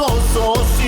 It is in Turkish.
sos sos